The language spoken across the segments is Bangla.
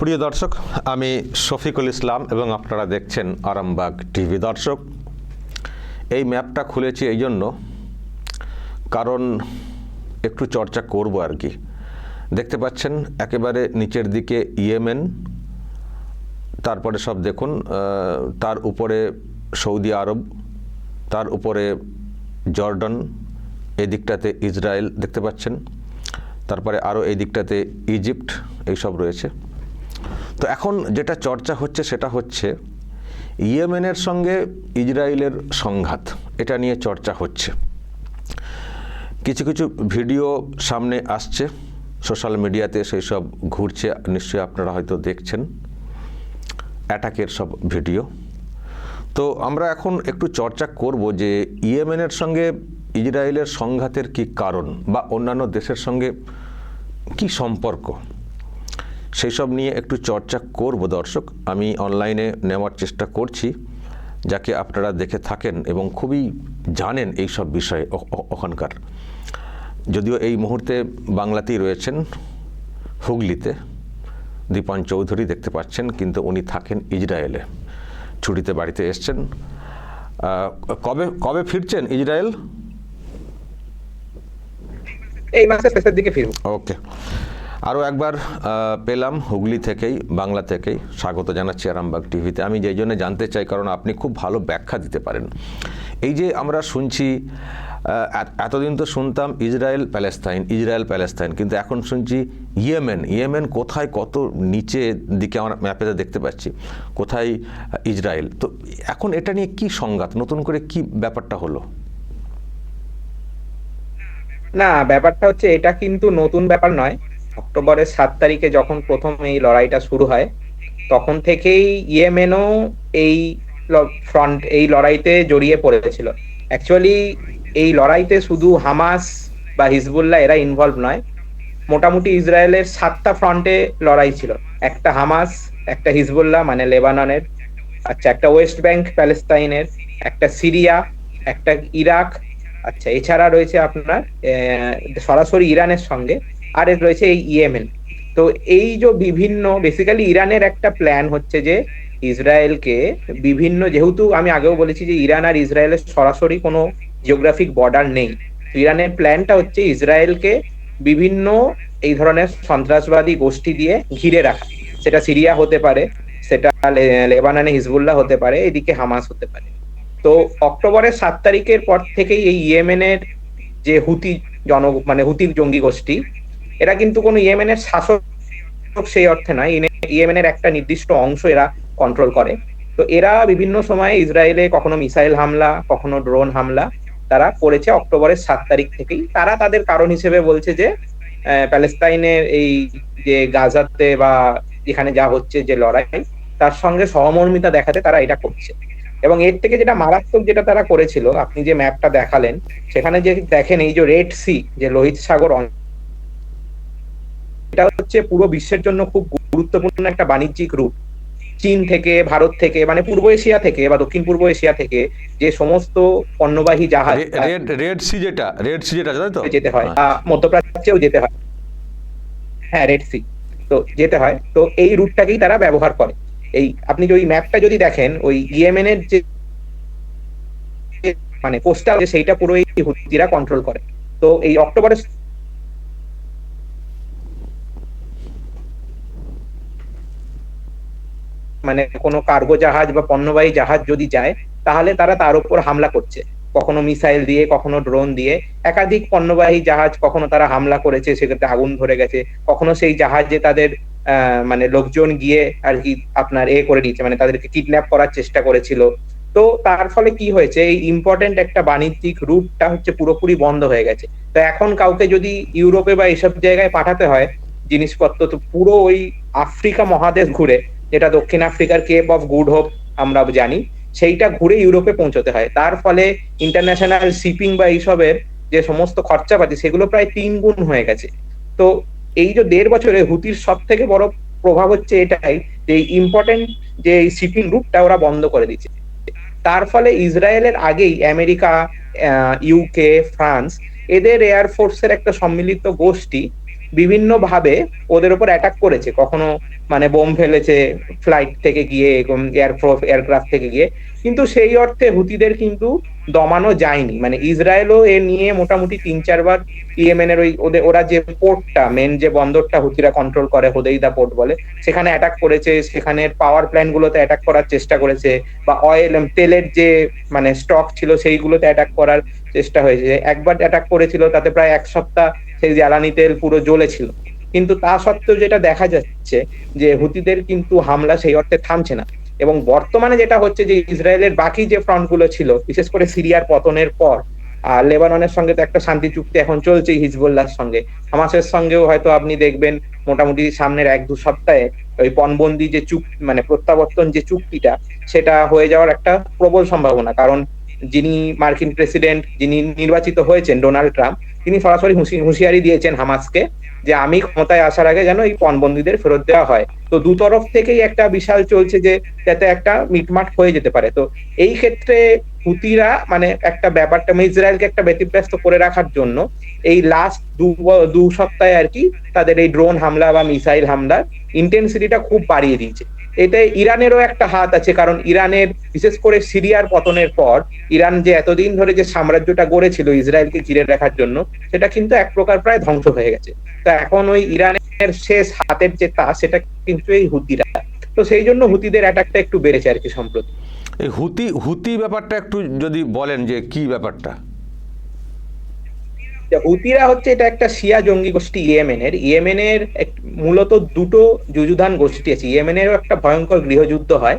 প্রিয় দর্শক, আমি শফিকুল ইসলাম এবং আপনারা দেখছেন আরামবাগ টিভি। দর্শক, এই ম্যাপটা খুলেছি এই জন্য কারণ একটু চর্চা করব আর কি। দেখতে পাচ্ছেন, একেবারে নিচের দিকে ইয়েমেন, তারপরে সব দেখুন তার উপরে সৌদি আরব, তার উপরে জর্ডন, এদিকটাতে ইসরায়েল দেখতে পাচ্ছেন, তারপরে আরও এই দিকটাতে ইজিপ্ট, এইসব রয়েছে। তো এখন যেটা চর্চা হচ্ছে সেটা হচ্ছে ইয়েমেনের সঙ্গে ইসরায়েলের সংঘাত, এটা নিয়ে চর্চা হচ্ছে। কিছু কিছু ভিডিও সামনে আসছে, সোশ্যাল মিডিয়াতে সেই সব ঘুরছে, নিশ্চয়ই আপনারা হয়তো দেখছেন অ্যাটাকের সব ভিডিও। তো আমরা এখন একটু চর্চা করব যে ইয়েমেনের সঙ্গে ইসরায়েলের সংঘাতের কি কারণ বা অন্যান্য দেশের সঙ্গে কি সম্পর্ক। সেই সব নিয়ে একটু চর্চা করব দর্শক। আমি অনলাইনে নেওয়ার চেষ্টা করছি যাকে আপনারা দেখে থাকেন এবং খুবই জানেন এই সব বিষয়ে ওখানকার। যদিও এই মুহূর্তে বাংলাতেই রয়েছেন হুগলিতে দীপান চৌধুরী দেখতে পাচ্ছেন কিন্তু উনি থাকেন ইসরায়েলে ছুটিতে বাড়িতে এসছেন। কবে কবে ফিরছেন ইসরায়েল এই মাসের শেষের দিকে ফিরবো। ওকে। আরও একবার পেলাম হুগলি থেকেই, বাংলা থেকেই। স্বাগত জানাচ্ছি আরামবাগ টিভিতে। আমি যেই জন্য জানতে চাই, কারণ আপনি খুব ভালো ব্যাখ্যা দিতে পারেন। এই যে আমরা শুনছি এতদিন তো শুনতাম ইসরায়েল প্যালেস্তাইন ইসরায়েল প্যালেস্তাইন, কিন্তু এখন শুনছি ইয়েমেন। ইয়েমেন কোথায় কত নিচে দিকে আমরা ম্যাপেতে দেখতে পাচ্ছি, কোথায় ইসরায়েল? তো এখন এটা নিয়ে কি সংঘাত? নতুন করে কি ব্যাপারটা হলো? না, ব্যাপারটা হচ্ছে এটা কিন্তু নতুন ব্যাপার নয়। অক্টোবরের সাত তারিখে যখন প্রথম এই লড়াইটা শুরু হয়, তখন থেকেই ইয়েমেনও এই ফ্রন্ট এই লড়াইতে জড়িয়ে পড়েছিল। অ্যাকচুয়ালি এই লড়াইতে শুধু হামাস বা হিজবুল্লাহ এরা ইনভলভ নয়, মোটামুটি ইসরায়েলের সাতটা ফ্রন্টে লড়াই ছিল। একটা হামাস, একটা হিজবুল্লাহ মানে লেবাননের আচ্ছা একটা ওয়েস্ট ব্যাংক প্যালেস্তাইনের, একটা সিরিয়া, একটা ইরাক আচ্ছা এছাড়া রয়েছে আপনার সরাসরি ইরানের সঙ্গে। আর রয়েছে এই ইয়েমেন। তো এই যে বিভিন্ন বেসিক্যালি ইরানের একটা প্ল্যান হচ্ছে যে ইসরায়েলকে বিভিন্ন, যেহেতু আমি আগেও বলেছি যে ইরান আর ইসরায়েলের সরাসরি কোনো জিওগ্রাফিক বর্ডার নেই ইরানের প্ল্যানটা হচ্ছে ইসরায়েলকে বিভিন্ন এই ধরনের সন্ত্রাসবাদী গোষ্ঠী দিয়ে ঘিরে রাখা। সেটা সিরিয়া হতে পারে, সেটা লেবাননে হিজবুল্লাহ হতে পারে, এদিকে হামাস হতে পারে। তো অক্টোবরের সাত তারিখের পর থেকেই এই ইয়েমেনের যে হুতি জন মানে হুতির জঙ্গি গোষ্ঠী এরা কিন্তু কোনো ইয়েমেনের শাসক, সেই অর্থে নয়। ইনে- ইয়েমেনের একটা নির্দিষ্ট অংশ এরা কন্ট্রোল করে। তো এরা বিভিন্ন সময়ে ইসরায়েলে কখনো মিসাইল হামলা, কখনো ড্রোন হামলা তারা করেছে অক্টোবরের সাত তারিখ থেকেই। তারা তাদের কারণ হিসেবে বলছে যে প্যালেস্তাইনের এই যে গাজাতে বা এখানে যা হচ্ছে যে লড়াই, তার সঙ্গে সহমর্মিতা দেখাতে তারা এটা করছে। এবং এর থেকে যেটা মারাত্মক যেটা তারা করেছিল, আপনি যে ম্যাপটা দেখালেন, সেখানে যে দেখেন এই যে রেড সি যে লোহিত সাগর এটা হচ্ছে পুরো বিশ্বের জন্য খুব গুরুত্বপূর্ণ একটা বাণিজ্যিক রূট চীন থেকে ভারত থেকে মানে পূর্ব এশিয়া থেকে বা দক্ষিণ পূর্ব এশিয়া থেকে যে সমস্ত পণ্যবাহী জাহাজ রেড রেড সি যেটা রেড সি যেটা তো? যেতে হয় হ্যাঁ। মধ্যপ্রাচ্যেও যেতে হয়। হ্যাঁ রেড সি তো যেতে হয়। তো এই রুটটাকেই তারা ব্যবহার করে। এই আপনি যদি ম্যাপটা যদি দেখেন ওই ইএমএন ইয়েমেনের যে মানে কোস্টাল সেইটা পুরো এই হুতিরা কন্ট্রোল করে। তো এই অক্টোবরের মানে কোনো কার্গো জাহাজ বা পণ্যবাহী জাহাজ যদি যায়, তাহলে তারা তার উপর হামলা করছে। কখনো মিসাইল দিয়ে, কখনো ড্রোন দিয়ে। একাধিক পণ্যবাহী জাহাজ কখনো তারা হামলা করেছে, সেক্ষেত্রে আগুন ধরে গেছে। কখনো সেই জাহাজে তাদের মানে লোকজন গিয়ে আর কি আপনার এ করে দিয়েছে মানে তাদেরকে কিডন্যাপ করার চেষ্টা করেছিল। তো তার ফলে কি হয়েছে, এই ইম্পর্টেন্ট একটা বাণিজ্যিক রুটটা হচ্ছে পুরোপুরি বন্ধ হয়ে গেছে। তো এখন কাউকে যদি ইউরোপে বা এইসব জায়গায় পাঠাতে হয়, জিনিসপত্র, তো পুরো ওই আফ্রিকা মহাদেশ ঘুরে যেটা দক্ষিণ আফ্রিকার কেপ অফ গুড হোপ আমরা জানি, সেইটা ঘুরে ইউরোপে পৌঁছতে হয়। তার ফলে ইন্টারন্যাশনাল শিপিং বা এইসবের যে সমস্ত খরচাপাতি, সেগুলো প্রায় তিন গুণ হয়ে গেছে। তো এই যে দেড় বছরে হুতির সব থেকে বড় প্রভাব হচ্ছে এটাই যে ইম্পর্টেন্ট যে শিপিং রুটটা ওরা বন্ধ করে দিচ্ছে তার ফলে ইসরায়েলের আগেই আমেরিকা ইউকে ফ্রান্স এদের এয়ারফোর্সের একটা সম্মিলিত গোষ্ঠী বিভিন্ন ভাবে ওদের উপর অ্যাটাক করেছে। কখনো মানে বোম ফেলেছে ফ্লাইট থেকে গিয়ে এয়ারক্রাফট থেকে গিয়ে। কিন্তু সেই অর্থে হুতিদের কিন্তু দমানো যায়নি। মানে ইসরায়েলও এ নিয়ে মোটামুটি তিন চারবার ইয়েমেনের ওই ওদের, ওরা যে পোর্টটা মেন যে বন্দরটা হুতিরা কন্ট্রোল করে, হোদেইদা পোর্ট বলে, সেখানে অ্যাটাক করেছে। সেখানের পাওয়ার প্ল্যান্ট গুলোতে অ্যাটাক করার চেষ্টা করেছে বা অয়েল তেলের যে মানে স্টক ছিল, সেইগুলোতে অ্যাটাক করার চেষ্টা হয়েছে। একবার অ্যাটাক করেছিল, তাতে প্রায় এক সপ্তাহ সেই জ্বালানি তেল পুরো জ্বলেছিল। কিন্তু তা সত্ত্বেও যেটা দেখা যাচ্ছে যে হুতিদের কিন্তু হামলা সেই অর্থে থামছে না। এবং বর্তমানে যেটা হচ্ছে যে ইসরায়েলের বাকি যে ফ্রন্টগুলো ছিল, বিশেষ করে সিরিয়ার পতনের পর, আর লেবাননের সঙ্গে তো একটা শান্তি চুক্তি এখন চলছে হিজবুল্লাহর সঙ্গে। হামাসের সঙ্গেও হয়তো আপনি দেখবেন মোটামুটি সামনের এক দু সপ্তাহে ওই পণবন্দি যে চুক মানে প্রত্যাবর্তন যে চুক্তিটা, সেটা হয়ে যাওয়ার একটা প্রবল সম্ভাবনা। কারণ যিনি মার্কিন প্রেসিডেন্ট, যিনি নির্বাচিত হয়েছেন ডোনাল্ড ট্রাম্প তিনি সরাসরি হুঁশিয়ারি দিয়েছেন হামাসকে যে আমি ক্ষমতায় আসার আগে যেন এই পণবন্দীদের ফেরত দেওয়া হয়। তো দু তরফ থেকেই একটা বিশাল চলছে যে যাতে একটা মিটমাট হয়ে যেতে পারে। তো এই ক্ষেত্রে হুতিরা মানে একটা ব্যাপারটা মানে ইসরায়েলকে একটা ব্যতিব্যস্ত করে রাখার জন্য এই লাস্ট দু দু সপ্তাহে আর কি তাদের এই ড্রোন হামলা বা মিসাইল হামলার ইন্টেন্সিটিটা খুব বাড়িয়ে দিয়েছে। এতে ইরানেরও একটা হাত আছে, কারণ ইরানের, বিশেষ করে সিরিয়ার পতনের পর, ইরান যে এতদিন ধরে যে সাম্রাজ্যটা গড়েছিল ইসরায়েলকে ঘিরে রাখার জন্য, সেটা কিন্তু এক প্রকার প্রায় ধ্বংস হয়ে গেছে। তো এখন ওই ইরানের শেষ হাতের যে তা সেটা কিন্তু এই হুতিরা। তো সেই জন্য হুতিদের অ্যাটাকটা একটু বেড়েছে আর কি সম্প্রতি। হুতি হুতি ব্যাপারটা একটু যদি বলেন যে কি ব্যাপারটা? হুতিরা হচ্ছে এটা একটা শিয়া জঙ্গি গোষ্ঠী ইয়েমেনের। ইয়েমেনের মূলত দুটো যুযুধান গোষ্ঠী আছে। ইয়েমেনেরও একটা ভয়ঙ্কর গৃহযুদ্ধ হয়।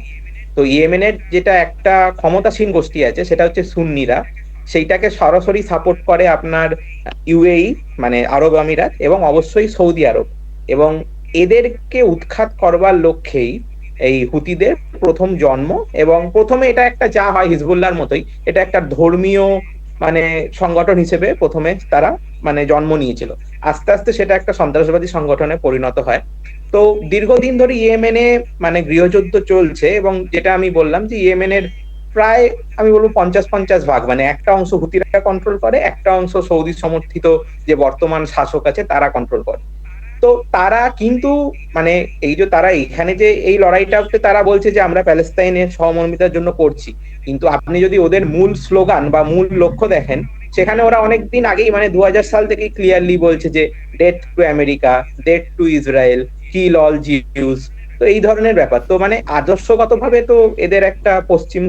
তো ইয়েমেনের যেটা একটা ক্ষমতাসীন গোষ্ঠী আছে, সেটা হচ্ছে সুন্নিরা। সেইটাকে সরাসরি সাপোর্ট করে আপনার ইউএই মানে আরব আমিরাত এবং অবশ্যই সৌদি আরব। এবং এদেরকে উৎখাত করবার লক্ষ্যেই এই হুতিদের প্রথম জন্ম এবং প্রথমে এটা একটা যা হয় হিজবুল্লাহর মতোই, এটা একটা ধর্মীয় মানে সংগঠন হিসেবে প্রথমে তারা মানে জন্ম নিয়েছিল। আস্তে আস্তে সেটা একটা সন্ত্রাসবাদী সংগঠনে পরিণত হয়। তো দীর্ঘদিন ধরে ইয়েমেনে মানে গৃহযুদ্ধ চলছে এবং যেটা আমি বললাম যে ইয়েমেনের প্রায় আমি বলব পঞ্চাশ পঞ্চাশ ভাগ মানে একটা অংশ হুতিরা কন্ট্রোল করে, একটা অংশ সৌদি সমর্থিত যে বর্তমান শাসক আছে তারা কন্ট্রোল করে। তো তারা কিন্তু মানে এই যে তারা এখানে যে এই লড়াইটা তারা বলছে যে আমরা প্যালেস্তাইনের সহমর্মিতার জন্য করছি। কিন্তু আপনি যদি ওদের মূল স্লোগান বা মূল লক্ষ্য দেখেন, সেখানে ওরা অনেকদিন আগেই মানে দু হাজার সাল থেকেই ক্লিয়ারলি বলছে যে death to America death to Israel kill all Jews তো এই ধরনের ব্যাপার। তো মানে আদর্শগতভাবে তো এদের একটা পশ্চিম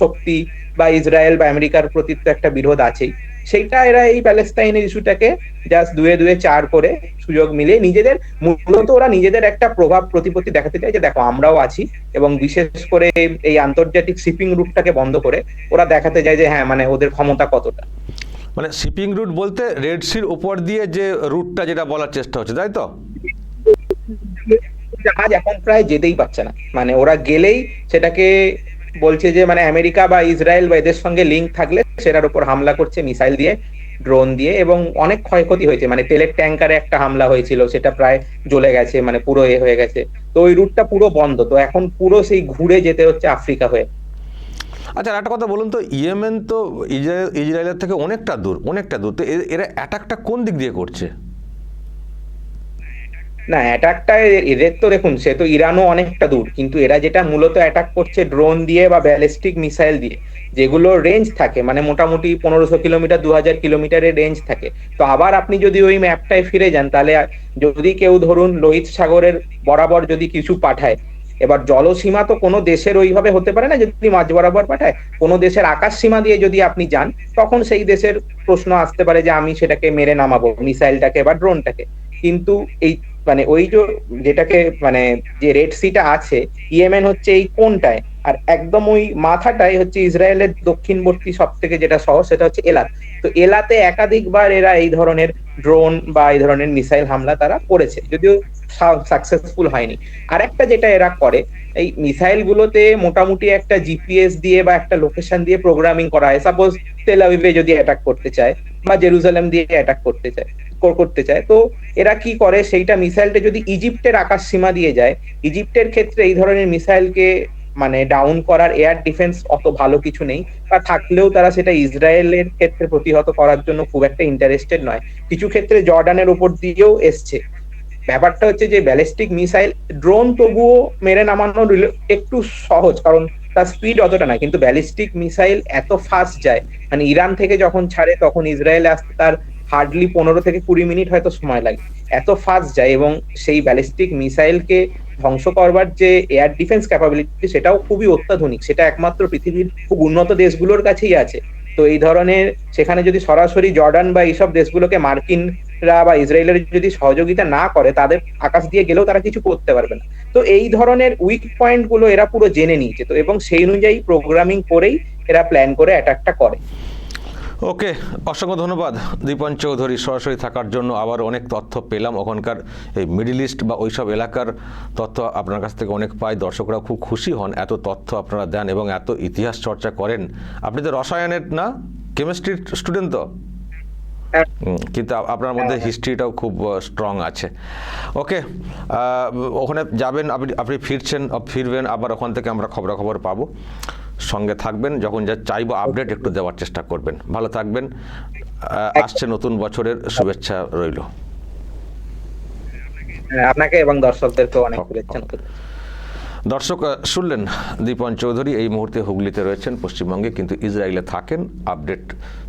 শক্তি বা ইসরায়েল বা আমেরিকার প্রতি তো একটা বিরোধ আছেই। সেইটা এরা এই প্যালেস্তাইনের ইস্যুটাকে জাস্ট দুয়ে দুয়ে চার করে সুযোগ মিলে নিজেদের মূলত ওরা নিজেদের একটা প্রভাব প্রতিপত্তি দেখাতে চায় যে দেখো আমরাও আছি এবং বিশেষ করে এই আন্তর্জাতিক শিপিং রুটটাকে বন্ধ করে ওরা দেখাতে যায় যে হ্যাঁ মানে ওদের ক্ষমতা কতটা। মানে শিপিং রুট বলতে রেড সির উপর দিয়ে যে রুটটা যেটা বলার চেষ্টা হচ্ছে তাই তো? জাহাজ এখন প্রায় যেতেই পারছে না। মানে ওরা গেলেই সেটাকে বলছে যে মানে আমেরিকা বা ইসরায়েল বা এদের সঙ্গে লিঙ্ক থাকলে সেটার উপর হামলা করছে মিসাইল দিয়ে ড্রোন দিয়ে এবং অনেক ক্ষয়ক্ষতি হয়েছে। মানে তেলের ট্যাঙ্কারে একটা হামলা হয়েছিল, সেটা প্রায় জ্বলে গেছে মানে পুরো এ হয়ে গেছে। তো ওই রুটটা পুরো বন্ধ। তো এখন পুরো সেই ঘুরে যেতে হচ্ছে আফ্রিকা হয়ে। আচ্ছা একটা কথা বলুন তো, ইয়েমেন তো ইসরায়েল ইসরায়েলের থেকে অনেকটা দূর অনেকটা দূর। তো এরা অ্যাটাকটা কোন দিক দিয়ে করছে? না অ্যাটাকটা এদের তো দেখুন, সে তো ইরানও অনেকটা দূর, কিন্তু এরা যেটা মূলত অ্যাটাক করছে ড্রোন দিয়ে বা ব্যালিস্টিক মিসাইল দিয়ে, যেগুলো রেঞ্জ থাকে মানে মোটামুটি পনেরোশো কিলোমিটার দু হাজার কিলোমিটারের রেঞ্জ থাকে। তো আবার আপনি যদি ওই ম্যাপটায় ফিরে যান, তাহলে যদি কেউ ধরুন লোহিত সাগরের বরাবর যদি কিছু পাঠায়, এবার জলসীমা তো কোনো দেশের ওইভাবে হতে পারে না, যদি মাঝ বরাবর পাঠায়, কোনো দেশের আকাশ সীমা দিয়ে যদি আপনি যান, তখন সেই দেশের প্রশ্ন আসতে পারে যে আমি সেটাকে মেরে নামাবো মিসাইলটাকে বা ড্রোনটাকে কিন্তু এই মানে ওই যে যেটাকে মানে যে রেড সিটা আছে ইয়েমেন হচ্ছে এই কোনটায়? আর একদম ওই মাথাটাই হচ্ছে ইসরায়েলের দক্ষিণবর্তী সব থেকে যেটা শহর, সেটা হচ্ছে এলাত। তো এলাতে একাধিকবার এরা এই ধরনের ড্রোন বা এই ধরনের মিসাইল হামলা তারা করেছে, যদিও সাকসেসফুল হয়নি। আর একটা যেটা এরা করে, এই মিসাইল গুলোতে মোটামুটি একটা জিপিএস দিয়ে বা একটা লোকেশন দিয়ে প্রোগ্রামিং করা হয়। সাপোজ তেল যদি অ্যাটাক করতে চায় বা জেরুজালেম দিয়ে অ্যাটাক করতে চায়। করতে চায়। তো এরা কি করে? সেইটা মিসাইলটা যদি ইজিপ্টের আকাশ সীমা দিয়ে যায়, ইজিপ্টের ক্ষেত্রে এই ধরনের মিসাইলকে মানে ডাউন করার এয়ার ডিফেন্স অত ভালো কিছু নেই। বা থাকলেও তারা সেটা ইসরায়েলের ক্ষেত্রে প্রতিহত করার জন্য খুব একটা ইন্টারেস্টেড নয়। কিছু ক্ষেত্রে জর্ডানের উপর দিয়েও এসছে। ব্যাপারটা হচ্ছে যে ব্যালিস্টিক মিসাইল ড্রোন তবুও মেরে নামানো একটু সহজ, কারণ তার স্পিড অতটা না কিন্তু ব্যালিস্টিক মিসাইল এত ফাস্ট যায় মানে ইরান থেকে যখন ছাড়ে, তখন ইসরায়েল আসতে তার হার্ডলি পনেরো থেকে কুড়ি মিনিট হয়তো সময় লাগে। এত ফাস্ট যায় এবং সেই ব্যালিস্টিক মিসাইলকে ধ্বংস করবার যে এয়ার ডিফেন্স ক্যাপাবিলিটি সেটাও খুবই অত্যাধুনিক। সেটা একমাত্র পৃথিবীর খুব উন্নত দেশগুলোর কাছেই আছে। তো এই ধরনের সেখানে যদি সরাসরি জর্ডান বা এইসব দেশগুলোকে মার্কিনরা বা ইসরায়েলের যদি সহযোগিতা না করে, তাদের আকাশ দিয়ে গেলেও তারা কিছু করতে পারবে না। তো এই ধরনের উইক পয়েন্টগুলো এরা পুরো জেনে নিয়েছে। তো এবং সেই অনুযায়ী প্রোগ্রামিং করেই এরা প্ল্যান করে অ্যাটাকটা করে। ওকে অসংখ্য ধন্যবাদ দীপন চৌধুরী সরাসরি থাকার জন্য। আবার অনেক তথ্য পেলাম। ওখানকার এই মিডিল ইস্ট বা ওইসব এলাকার তথ্য আপনার কাছ থেকে অনেক পাই। দর্শকরা খুব খুশি হন এত তথ্য আপনারা দেন এবং এত ইতিহাস চর্চা করেন। আপনি তো রসায়নের না? কেমিস্ট্রির স্টুডেন্ট তো? হ্যাঁ, কিন্তু আপনার মধ্যে হিস্ট্রিটাও খুব স্ট্রং আছে। ওকে ওখানে যাবেন আপনি আপনি ফিরছেন ফিরবেন আবার ওখান থেকে আমরা খবরাখবর পাবো। সঙ্গে থাকবেন যখন যা চাইব আপডেট একটু দেওয়ার চেষ্টা করবেন। ভালো থাকবেন আহ, আসছে নতুন বছরের শুভেচ্ছা রইল। হ্যাঁ, আপনাকে এবং দর্শকদেরকে অনেক শুভেচ্ছা। দর্শক শুনলেন দীপন চৌধুরী, এই মুহূর্তে হুগলিতে রয়েছেন, পশ্চিমবঙ্গে কিন্তু ইসরায়েলে থাকেন, আপডেট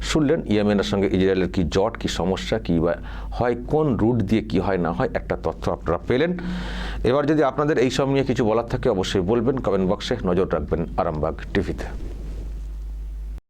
শুনলেন, ইয়েমেনের সঙ্গে ইসরায়েলের কি জট, কি সমস্যা, কি বা হয়, কোন রুট দিয়ে কি হয়, না হয়, একটা তথ্য আপনারা পেলেন। এবার যদি আপনাদের এই সব নিয়ে কিছু বলার থাকে, অবশ্যই বলবেন, কমেন্ট বক্সে নজর রাখবেন আরামবাগ টিভিতে।